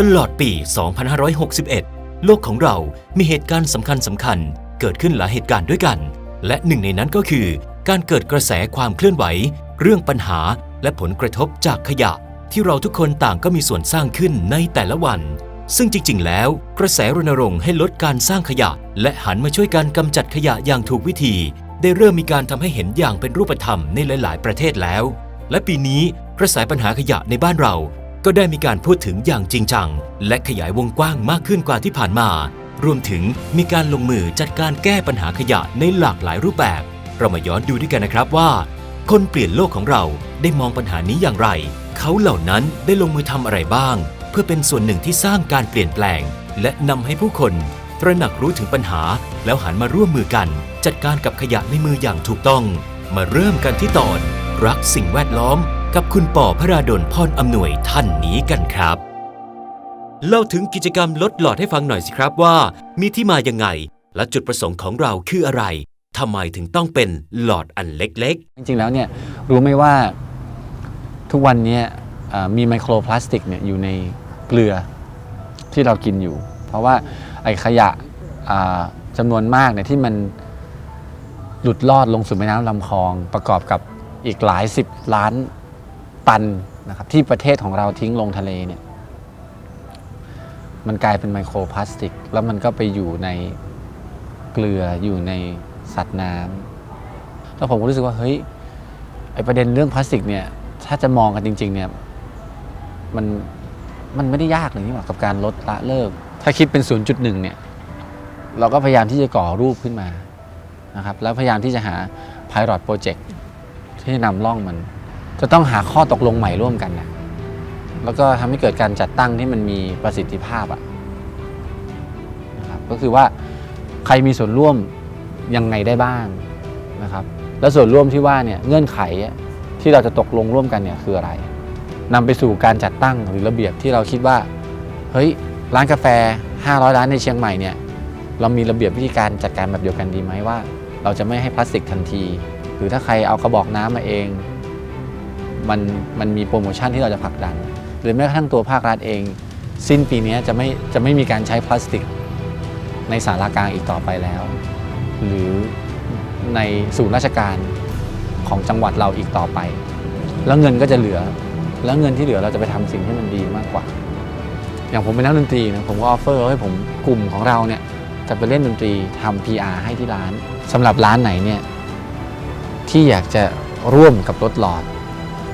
ตลอดปี 2561 โลกของเรามีเหตุการณ์สำคัญสำคัญเกิดขึ้นหลายเหตุการณ์ด้วยกัน และหนึ่งในนั้นก็คือ การเกิดกระแสความเคลื่อนไหว เรื่องปัญหาและผลกระทบจากขยะ ที่เราทุกคนต่างก็มีส่วนสร้างขึ้นในแต่ละวัน ซึ่งจริง ๆ แล้ว กระแสรณรงค์ให้ลดการสร้างขยะ และหันมาช่วยการกำจัดขยะอย่างถูกวิธี ได้เริ่มมีการทำให้เห็นอย่างเป็นรูปธรรมในหลาย ๆ ประเทศแล้ว และปีนี้กระแสปัญหาขยะในบ้านเรา ก็ได้มีการพูดถึงอย่างจริงจัง และขยายวงกว้างมากขึ้นกว่าที่ผ่านมา รวมถึงมีการลงมือจัดการแก้ปัญหาขยะในหลากหลายรูปแบบ เรามาย้อนดูด้วยกันนะครับว่า คนเปลี่ยนโลกของเราได้มองปัญหานี้อย่างไร เขาเหล่านั้นได้ลงมือทำอะไรบ้าง เพื่อเป็นส่วนหนึ่งที่สร้างการเปลี่ยนแปลง และนำให้ผู้คนตระหนักรู้ถึงปัญหา แล้วหันมาร่วมมือกัน จัดการกับขยะในมืออย่างถูกต้อง มาเริ่มกันที่ตอน รักสิ่งแวดล้อม กับคุณป่อพระราดลพรอำนวยท่านนี้กันครับ เล่าถึงกิจกรรมลดหลอดให้ฟังหน่อยสิครับว่า มีที่มายังไง และจุดประสงค์ของเราคืออะไรทำไมถึงต้องเป็นหลอดอันเล็ก จริงๆแล้วเนี่ยรู้ไหมว่าทุกวันเนี้มีไมโครพลาสติกเนี่ยอยู่ในเกลือที่เรากินอยู่ เพราะว่าไอ้ขยะจำนวนมากเนี่ยที่มันหลุดลอดลงสู่แม่น้ำลำคลองประกอบกับอีกหลายสิบล้าน ตันนะครับที่ประเทศของเราทิ้งลงทะเลเนี่ยมันกลายเป็นไมโครพลาสติก แล้วมันก็ไปอยู่ในเกลืออยู่ในสัตว์น้ำแล้วผมก็รู้สึกว่าเฮ้ยไอประเด็นเรื่องพลาสติกเนี่ยถ้าจะมองกันจริง ๆ เนี่ยมันมันไม่ได้ยากเลยนี่หว่ากับการลดละเลิก ถ้าคิดเป็น 0.1 เนี่ย เราก็พยายามที่จะก่อรูปขึ้นมานะครับ แล้วพยายามที่จะหา Pilot Project ที่นำร่องมัน จะต้องหาข้อตกลงใหม่ร่วมกันนะแล้วก็ทำให้เกิดการจัดตั้งที่มันมีประสิทธิภาพอะนะครับก็คือว่าใครมีส่วนร่วมยังไงได้บ้างนะครับ แล้วส่วนร่วมที่ว่าเนี่ยเงื่อนไขที่เราจะตกลงร่วมกันเนี่ยคืออะไรนำไปสู่การจัดตั้งหรือระเบียบที่เราคิดว่าเฮ้ยร้านกาแฟ 500 ร้านในเชียงใหม่เนี่ยเรามีระเบียบวิธีการจัดการแบบเดียวกันดีไหมว่า เราจะไม่ให้พลาสติกทันที หรือถ้าใครเอากระบอกน้ำมาเอง มันมันมีโปรโมชั่นที่เราจะผลักดัน หรือแม้กระทั่งตัวภาครัฐเอง สิ้นปีนี้จะไม่จะไม่มีการใช้พลาสติก ในสารากลางอีกต่อไปแล้ว หรือในศูนย์ราชการของจังหวัดเราอีกต่อไป แล้วเงินก็จะเหลือ แล้วเงินที่เหลือเราจะไปทำสิ่งที่มันดีมากกว่า อย่างผมเป็นนักดนตรีนะผมก็ออฟเฟอร์ให้ผมกลุ่มของเราเนี่ยจะไปเล่นดนตรีทำ PR ให้ที่ร้านสำหรับร้านไหนเนี่ยที่อยากจะร่วมกับรถหลอด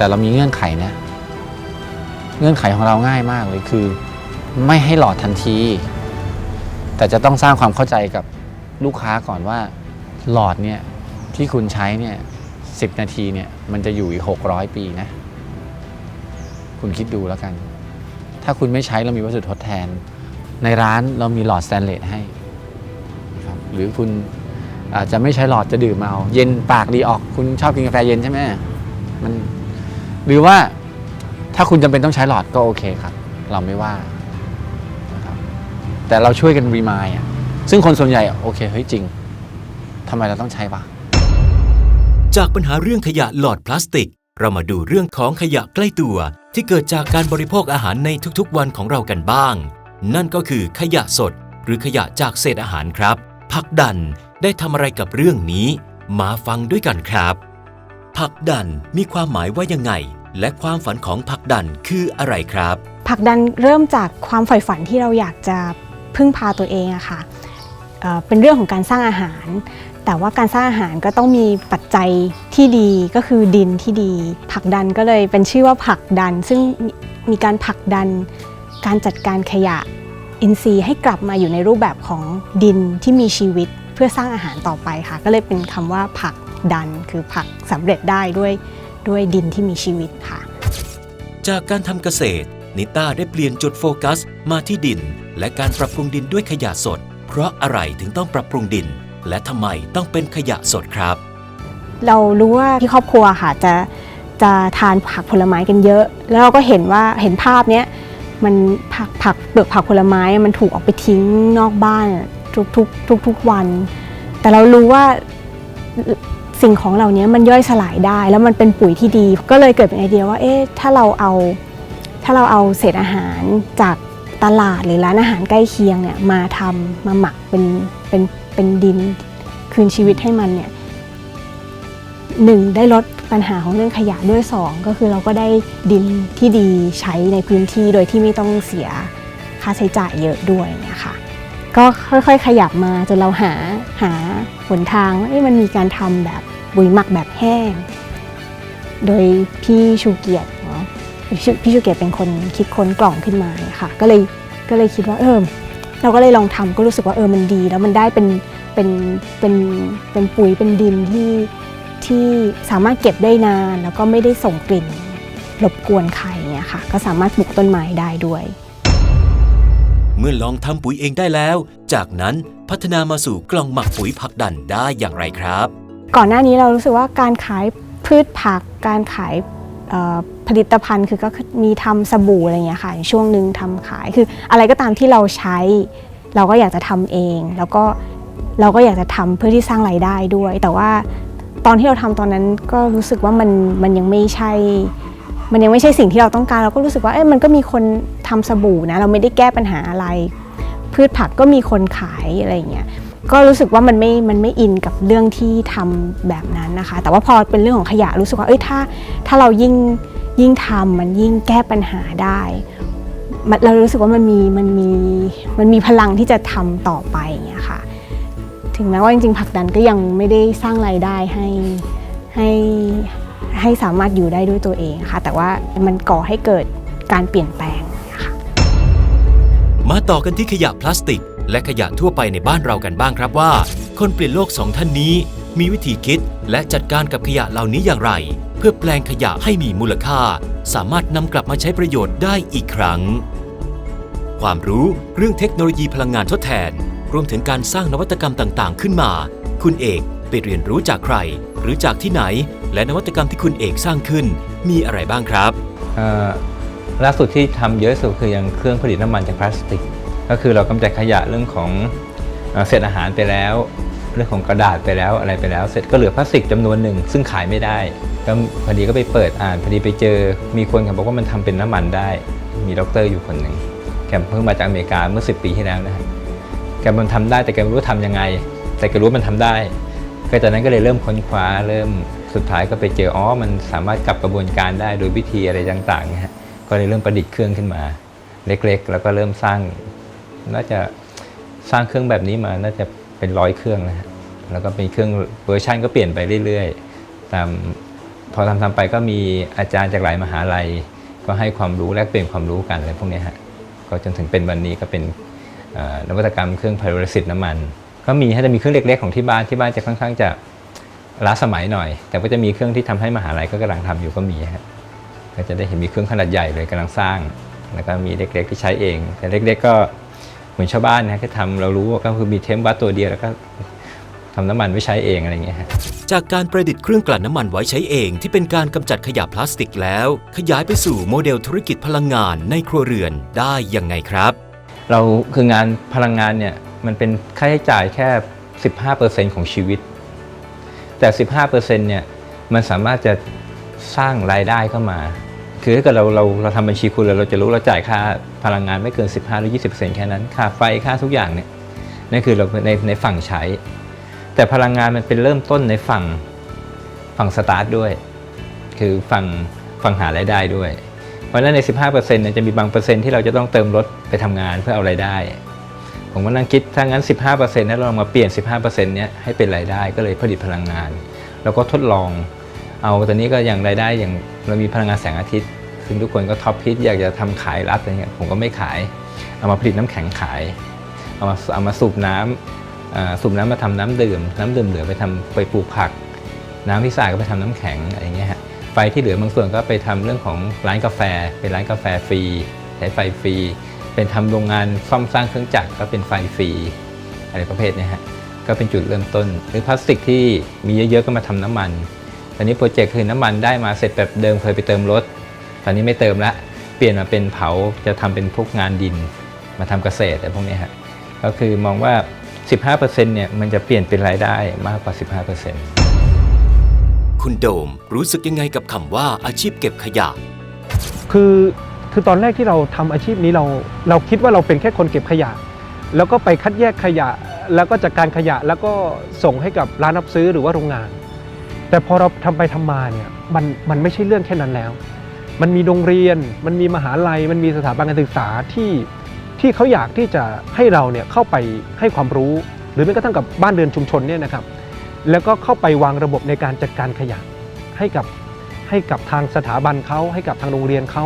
แต่เรามีเงื่อนไขนะเงื่อนไขของเราง่ายมากเลยคือ ไม่ให้หลอดทันที แต่จะต้องสร้างความเข้าใจกับลูกค้าก่อนว่าหลอดเนี่ยที่คุณใช้เนี่ยสินาทีเนี่ยมันจะอยู่อีก 600 ปีนะ คุณคิดดูแล้วกัน ถ้าคุณไม่ใช้เรามีวัสดุทดแทน ในร้านเรามีหลอดสแตนเลสให้นะครับหรือคุณอาจจะไม่ใช้หลอดจะดื่มเอา เย็นปากดีออก คุณชอบกินกาแฟเย็นใช่ไหมมัน หรือว่าถ้าคุณจำเป็นต้องใช้หลอดก็โอเคครับ เราไม่ว่านะครับแต่เราช่วยกันรีมายอะซึ่งคนส่วนใหญ่โอเคเฮ้ยจริงทำไมเราต้องใช้วะจากปัญหาเรื่องขยะหลอดพลาสติก เรามาดูเรื่องของขยะใกล้ตัว ที่เกิดจากการบริโภคอาหารในทุกๆวันของเรากันบ้าง นั่นก็คือขยะสด หรือขยะจากเศษอาหารครับ พักดันได้ทำอะไรกับเรื่องนี้ มาฟังด้วยกันครับ พักดันมีความหมายว่ายังไง และความฝันของพักดันคืออะไรครับ ผักดันเริ่มจากความใฝ่ฝันที่เราอยากจะพึ่งพาตัวเองอะค่ะเอ่อเป็นเรื่องของการสร้างอาหาร แต่ว่าการสร้างอาหารก็ต้องมีปัจจัยที่ดีก็คือดินที่ดี ผักดันก็เลยเป็นชื่อว่าผักดัน ซึ่งมีการผลักดันการจัดการขยะอินทรีย์ให้กลับมาอยู่ในรูปแบบของดินที่มีชีวิตเพื่อสร้างอาหารต่อไปค่ะ ก็เลยเป็นคำว่าผัก ดันคือผลักสำเร็จได้ด้วยด้วยดินที่มีชีวิตค่ะ จากการทำเกษตร นิต้าได้เปลี่ยนจุดโฟกัสมาที่ดิน และการปรับปรุงดินด้วยขยะสด เพราะอะไรถึงต้องปรับปรุงดิน และทำไมต้องเป็นขยะสดครับ เรารู้ว่าที่ครอบครัวค่ะจะจะทานผักผลไม้กันเยอะ แล้วเราก็เห็นว่าเห็นภาพเนี้ยมันผักผักเปลือกผักผลไม้มันถูกออกไปทิ้งนอกบ้านทุกทุกทุกทุกๆวัน แต่เรารู้ว่า สิ่งของเหล่านี้มันย่อยสลายได้ แล้วมันเป็นปุ๋ยที่ดี ก็เลยเกิดเป็นไอเดียว่าเอ๊ะถ้าเราเอาถ้าเราเอาเศษอาหารจากตลาดหรือร้านอาหารใกล้เคียงเนี่ยมาทำมาหมักเป็นเป็นเป็นดินคืนชีวิตให้มันเนี่ยหนึ่งได้ลดปัญหาของเรื่องขยะด้วยสองก็คือเราก็ได้ดินที่ดีใช้ในพื้นที่โดยที่ไม่ต้องเสียค่าใช้จ่ายเยอะด้วยเนี่ยค่ะก็ค่อยๆ ขยับมาจนเราหาหาหนทางว่ามันมีการทำแบบ ปุ๋ยหมักแบบแห้ง โดยพี่ชูเกียรติเนาะพี่ชูเกียรติเป็นคนคิดค้นกล่องขึ้นมาค่ะ ก็เลยก็เลยคิดว่าเออเราก็เลยลองทำก็รู้สึกว่าเออมันดี แล้วมันได้เป็นเป็นเป็นเป็นปุ๋ยเป็นดินที่ที่สามารถเก็บได้นานแล้วก็ไม่ได้ส่งกลิ่นรบกวนใครเนี่ยค่ะ ก็สามารถปลูกต้นไม้ได้ด้วย เมื่อลองทำปุ๋ยเองได้แล้ว จากนั้นพัฒนามาสู่กล่องหมักปุ๋ยผักดันได้อย่างไรครับ ก่อนหน้านี้เรารู้สึกว่าการขายพืชผัก การขายผลิตภัณฑ์คือก็มีทำสบู่อะไรเงี้ยค่ะช่วงหนึ่งทำขายคืออะไรก็ตามที่เราใช้ เราก็อยากจะทำเอง แล้วก็เราก็อยากจะทำเพื่อที่สร้างรายได้ด้วย แต่ว่าตอนที่เราทำตอนนั้นก็รู้สึกว่ามันมันยังไม่ใช่ มันยังไม่ใช่สิ่งที่เราต้องการ เราก็รู้สึกว่าเอ้ยมันก็มีคนทำสบู่นะ เราไม่ได้แก้ปัญหาอะไร พืชผักก็มีคนขายอะไรเงี้ย ก็รู้สึกว่ามันไม่ มันไม่อินกับเรื่องที่ทำแบบนั้นนะคะ แต่ว่าพอเป็นเรื่องของขยะรู้สึกว่า เอ้ย ถ้า ถ้าเรายิ่ง ยิ่งทำมันยิ่งแก้ปัญหาได้เรารู้สึกว่ามันมี มันมี มันมีพลังที่จะทำต่อไปอย่างเงี้ยค่ะ ถึงแม้ว่าจริงๆผักดันก็ยังไม่ได้สร้างรายได้ให้ ให้ ให้สามารถอยู่ได้ด้วยตัวเองค่ะ แต่ว่ามันก่อให้เกิดการเปลี่ยนแปลงนะคะมาต่อกันที่ขยะพลาสติก และขยะทั่วไปในบ้านเรากันบ้างครับว่า คนเปลี่ยนโลกสองท่านนี้ มีวิธีคิดและจัดการกับขยะเหล่านี้อย่างไร เพื่อแปลงขยะให้มีมูลค่า สามารถนำกลับมาใช้ประโยชน์ได้อีกครั้ง ความรู้เรื่องเทคโนโลยีพลังงานทดแทน รวมถึงการสร้างนวัตกรรมต่างๆ ขึ้นมา คุณเอกไปเรียนรู้จากใคร หรือจากที่ไหน และนวัตกรรมที่คุณเอกสร้างขึ้น มีอะไรบ้างครับ เอ่อล่าสุดที่ทำเยอะสุดคืออย่างเครื่องผลิตน้ำมันจากพลาสติก ก็คือเรากำจัดขยะเรื่องของเอ่อเศษอาหารไปแล้ว เรื่องของกระดาษไปแล้วอะไรไปแล้ว เสร็จก็เหลือพลาสติกจำนวนหนึ่ง ซึ่งขายไม่ได้ ก็พอดีก็ไปเปิดอ่านพอดีไปเจอ มีคนเขาบอกว่ามันทำเป็นน้ำมันได้ มีด็อกเตอร์อยู่คนหนึ่งแกเพิ่งมาจากอเมริกาเมื่อ 10 ปีที่แล้วนะแกมันทำได้แต่แกไม่รู้ทำยังไง แต่แกรู้ว่ามันทำได้ก็จากนั้นก็เลยเริ่มค้นคว้าเริ่มสุดท้ายก็ไปเจออ๋อมันสามารถกลับกระบวนการได้โดยวิธีอะไรต่างๆนะฮะก็เลยเริ่มประดิษฐ์เครื่องขึ้นมา เล็กๆ แล้วก็เริ่มสร้าง น่าจะสร้างเครื่องแบบนี้มาน่าจะเป็นร้อยเครื่องนะฮะแล้วก็เป็นเครื่องเวอร์ชันก็เปลี่ยนไปเรื่อยๆตามพอทำทำไปก็มีอาจารย์จากหลายมหาลัย ก็ให้ความรู้แลกเปลี่ยนความรู้กันอะไรพวกนี้ฮะก็จนถึงเป็นวันนี้ก็เป็นนวัตกรรมเครื่องไพโรลิซิตน้ำมัน ก็มีให้จะมีเครื่องเล็กๆของที่บ้านที่บ้านจะค่อนข้างจะล้าสมัยหน่อย แต่ก็จะมีเครื่องที่ทำให้มหาลัยก็กำลังทำอยู่ก็มีฮะก็จะได้เห็นมีเครื่องขนาดใหญ่เลยกำลังสร้าง แล้วก็มีเล็กๆที่ใช้เอง แต่เล็กๆก็ มือนชาวบ้านนะก็ทำเรารู้ว่าก็คือมีเทมวัดตัวเดียวแล้วก็ทำน้ำมันไว้ใช้เองอะไรอย่างเงี้ยฮะจากการประดิษฐ์เครื่องกลั่นน้ำมันไว้ใช้เองที่เป็นการกำจัดขยะพลาสติกแล้ว ขยายไปสู่โมเดลธุรกิจพลังงานในครัวเรือนได้ยังไงครับ เราคืองานพลังงานเนี่ยมันเป็นค่าใช้จ่ายแค่ 15%ของชีวิต แต่ 15%เนี่ยมันสามารถจะสร้างรายได้เข้ามา คือถ้าเกิดเราเราเราทำบัญชีคุณแล้วเราจะรู้เราจ่ายค่าพลังงานไม่เกิน 15 หรือ 20%แค่นั้นค่าไฟค่าทุกอย่างเนี่ยนั่นคือเราในในฝั่งใช้ แต่พลังงานมันเป็นเริ่มต้นในฝั่งฝั่งสตาร์ทด้วย คือฝั่งฝั่งหารายได้ด้วย เพราะฉะนั้นใน 15%เนี่ยจะมีบางเปอร์เซ็นต์ที่เราจะต้องเติมรถไปทำงานเพื่อเอารายได้ ผมก็นั่งคิดถ้างั้น 15%นั้นเราลองมาเปลี่ยน 15%เนี้ยให้เป็นรายได้ก็เลยผลิตพลังงาน แล้วก็ทดลอง เอาตอนนี้ก็อย่างรายได้อย่างเรามีพลังงานแสงอาทิตย์ซึ่งทุกคนก็ท็อปฮิตอยากจะทำขายรัฐอะไรเงี้ยผมก็ไม่ขาย เอามาผลิตน้ำแข็งขาย เอามาเอามาสูบน้ำอ่าสูบน้ำมาทำน้ำดื่ม น้ำดื่มเหลือไปทำไปปลูกผัก น้ำที่สาดก็ไปทำน้ำแข็งอะไรเงี้ยฮะไฟที่เหลือบางส่วนก็ไปทำเรื่องของร้านกาแฟ เป็นร้านกาแฟฟรีใช้ไฟฟรี เป็นทำโรงงานซ่อมสร้างเครื่องจักรก็เป็นไฟฟรีอะไรประเภทเนี้ฮะก็เป็นจุดเริ่มต้นหรือพลาสติกที่มีเยอะๆก็มาทำน้ำมัน อนนี้โปรเจกต์คือน้ำมันได้มาเสร็จแบบเดิมเคยไปเติมรถ ตอนนี้ไม่เติมละเปลี่ยนมาเป็นเผาจะทำเป็นพวกงานดิน มาทำเกษตรอะไรพวกเนี้ยฮะก็คือมองว่า 15%เนี่ยมันจะเปลี่ยนเป็นรายได้มากกว่า 15%คุณโดมรู้สึกยังไงกับคำว่าอาชีพเก็บขยะ คือคือตอนแรกที่เราทำอาชีพนี้เราเราคิดว่าเราเป็นแค่คนเก็บขยะ แล้วก็ไปคัดแยกขยะ แล้วก็จัดการขยะแล้วก็ส่งให้กับร้านรับซื้อหรือว่าโรงงาน แต่พอเราทำไปทำมาเนี่ยมันมันไม่ใช่เรื่องแค่นั้นแล้ว มันมีโรงเรียน มันมีมหาลัย มันมีสถาบันการศึกษาที่ที่เขาอยากที่จะให้เราเนี่ยเข้าไปให้ความรู้ หรือแม้กระทั่งกับบ้านเรือนชุมชนเนี่ยนะครับ แล้วก็เข้าไปวางระบบในการจัดการขยะให้กับให้กับทางสถาบันเขาให้กับทางโรงเรียนเขา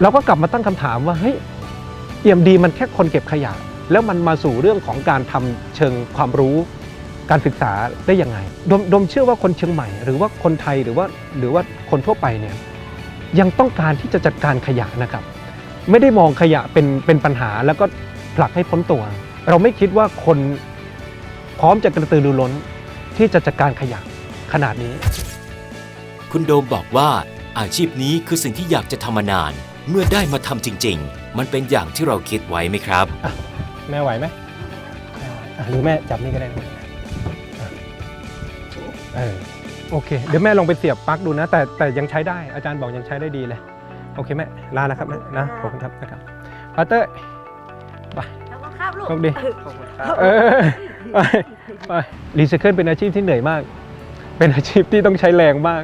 เราก็กลับมาตั้งคำถามว่าเฮ้ยเอี่ยมดีมันแค่คนเก็บขยะ แล้วมันมาสู่เรื่องของการทำเชิงความรู้ การศึกษาได้ยังไงดมดมเชื่อว่าคนเชียงใหม่ หรือว่าคนไทยหรือว่าหรือว่าคนทั่วไปเนี่ยยังต้องการที่จะจัดการขยะนะครับ ไม่ได้มองขยะเป็นเป็นปัญหาแล้วก็ผลักให้พ้นตัว เราไม่คิดว่าคนพร้อมจะกระตือรือร้นที่จะจัดการขยะขนาดนี้ คุณโดมบอกว่าอาชีพนี้คือสิ่งที่อยากจะทำมานาน เมื่อได้มาทำจริง ๆ มันเป็นอย่างที่เราคิดไว้ไหมครับ แม่ไหวไหมไม่ไหวอะหรือแม่จับนี่ก็ได้นะอะ เออโอเค เดี๋ยวแม่ลองไปเสียบปลั๊กดูนะ แต่แต่ยังใช้ได้อาจารย์บอกยังใช้ได้ดีเลย โอเคแม่ลาแล้วครับแม่นะขอบคุณครับนะครับปาเต้ยไปโชคดีเออไปไปรีไซเคิลเป็นอาชีพที่เหนื่อยมาก เป็นอาชีพที่ต้องใช้แรงมาก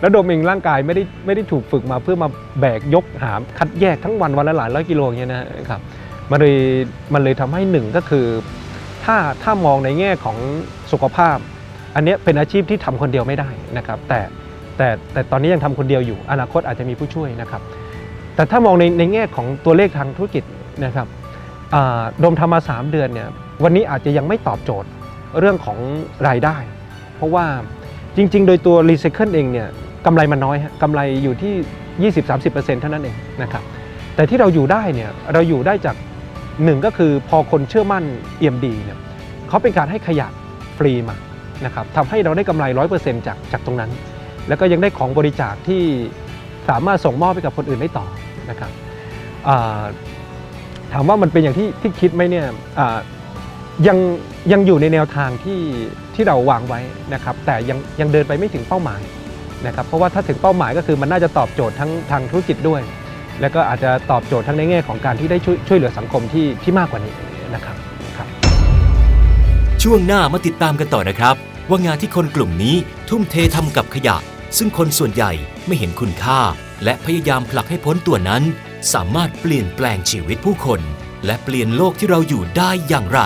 แล้วโดมเองร่างกายไม่ได้ไม่ได้ถูกฝึกมาเพื่อมาแบกยกหาม คัดแยกทั้งวันวันละหลายร้อยกิโลอย่างเงี้ยนะครับมันเลยมันเลยทำให้หนึ่งก็คือ ถ้าถ้ามองในแง่ของสุขภาพ อันนี้เป็นอาชีพที่ทำคนเดียวไม่ได้นะครับ แต่แต่แต่ตอนนี้ยังทำคนเดียวอยู่ อนาคตอาจจะมีผู้ช่วยนะครับ แต่ถ้ามองในในแง่ของตัวเลขทางธุรกิจนะครับโดมทำมา 3 เดือนเนี่ยวันนี้อาจจะยังไม่ตอบโจทย์เรื่องของรายได้ เพราะว่าจริง ๆ โดยตัวรีไซเคิลเองเนี่ยกำไรมันน้อยฮะกำไรอยู่ที่ 20-30%เท่านั้นเองนะครับแต่ที่เราอยู่ได้เนี่ยเราอยู่ได้จากหนึ่งก็คือพอคนเชื่อมั่น EMD เนี่ยเขาเป็นการให้ขยะฟรีมา นะครับทำให้เราได้กำไร 100%จากจากตรงนั้น แล้วก็ยังได้ของบริจาคที่สามารถส่งมอบไปกับคนอื่นได้ต่อนะครับถามว่ามันเป็นอย่างที่ที่คิดไหมเนี่ยยังยังอยู่ในแนวทางที่ที่เราวางไว้นะครับแต่ยังยังเดินไปไม่ถึงเป้าหมายนะครับเพราะว่าถ้าถึงเป้าหมายก็คือมันน่าจะตอบโจทย์ทั้งทางธุรกิจด้วย แล้วก็อาจจะตอบโจทย์ทั้งในแง่ของการที่ได้ช่วยช่วยเหลือสังคมที่ที่มากกว่านี้นะครับครับ ช่วงหน้ามาติดตามกันต่อนะครับ ว่างานที่คนกลุ่มนี้ทุ่มเททำกับขยะ ซึ่งคนส่วนใหญ่ไม่เห็นคุณค่า และพยายามผลักให้พ้นตัวนั้น สามารถเปลี่ยนแปลงชีวิตผู้คน และเปลี่ยนโลกที่เราอยู่ได้อย่างไร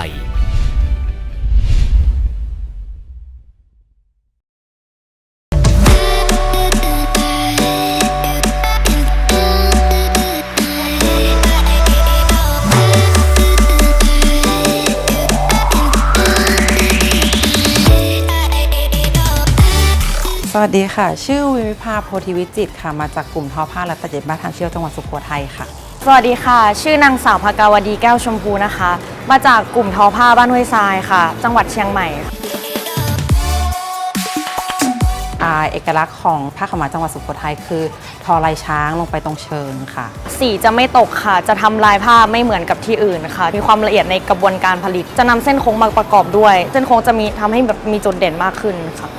วัสดีค่ะ ชื่อวิวิภาโพธิวิจิตรค่ะ มาจากกลุ่มทอผ้าและตัดเย็บบ้านทางเชี่ยวจังหวัดสุโขทัยค่ะ สวัสดีค่ะ ชื่อนางสาวภากาวดีแก้วชมพูนะคะ มาจากกลุ่มทอผ้าบ้านห้วยทรายค่ะ จังหวัดเชียงใหม่ค่ะอ่าเอกลักษณ์ของผ้าขาวม้าจังหวัดสุโขทัยคือ ทอลายช้างลงไปตรงเชิงค่ะ สีจะไม่ตกค่ะ จะทำลายผ้าไม่เหมือนกับที่อื่นค่ะ มีความละเอียดในกระบวนการผลิต จะนำเส้นโค้งมาประกอบด้วย เส้นโค้งจะมีทำให้แบบมีจุดเด่นมากขึ้นค่ะ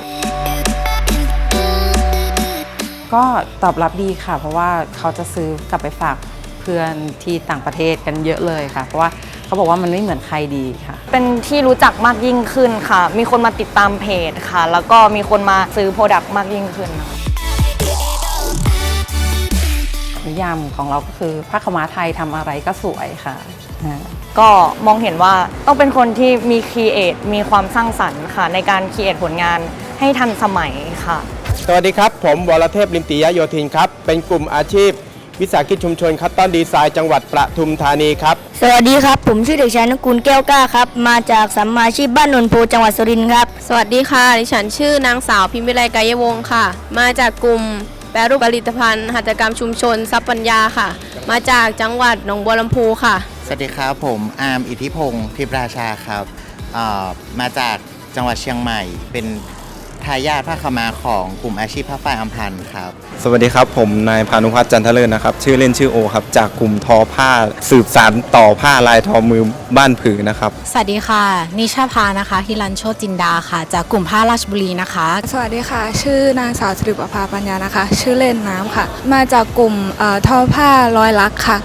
ก็ตอบรับดีค่ะ เพราะว่าเขาจะซื้อกลับไปฝากเพื่อนที่ต่างประเทศกันเยอะเลยค่ะ เพราะว่าเขาบอกว่ามันไม่เหมือนใครดีค่ะ เป็นที่รู้จักมากยิ่งขึ้นค่ะ มีคนมาติดตามเพจค่ะ แล้วก็มีคนมาซื้อโปรดักต์มากยิ่งขึ้นค่ะนิยามของเราก็คือผ้าขาวม้าไทยทำอะไรก็สวยค่ะอ่าก็มองเห็นว่าต้องเป็นคนที่มีครีเอทมีความสร้างสรรค์ค่ะ ในการครีเอทผลงานให้ทันสมัยค่ะส วัสดีครับ ผมวรเทพลิมติยโยธินครับ เป็นกลุ่มอาชีพ วิสาหกิจชุมชนคัตตอนดีไซน์จังหวัดประทุมธานีครับ สวัสดีครับ ผมชื่อเด็กชายนกุลแก้วกล้าครับ มาจากสัมมาอาชีพบ้านนนโพจังหวัดสุรินทร์ครับ สวัสดีค่ะ ดิฉันชื่อนางสาวพิมพิไลกายวงศ์ค่ะ มาจากกลุ่มแปรรูปผลิตภัณฑ์ หัตถกรรมชุมชนทรัพย์ปัญญาค่ะ มาจากจังหวัดหนองบัวลำพูค่ะ สวัสดีครับผมอาร์มอิทธิพงศ์ทิพย์ราชาครับเอ่อมาจากจังหวัดเชียงใหม่เป็น ทายาทผ้าขาวมาของกลุ่มอาชีพผ้าฝ้ายอัมพันธ์ครับ สวัสดีครับ ผมนายพานุพัฒน์จันทเลิศนะครับ ชื่อเล่นชื่อโอครับ จากกลุ่มทอผ้าสืบสานต่อผ้าลายทอมือบ้านผือนะครับ สวัสดีค่ะ นิชาพานะคะฮิรันโชตินดาค่ะ จากกลุ่มผ้าราชบุรีนะคะ สวัสดีค่ะ ชื่อนางสาวสิริประภาปัญญานะคะ ชื่อเล่นน้ำค่ะ มาจากกลุ่มเอ่อทอผ้าร้อยลักษณ์ค่ะ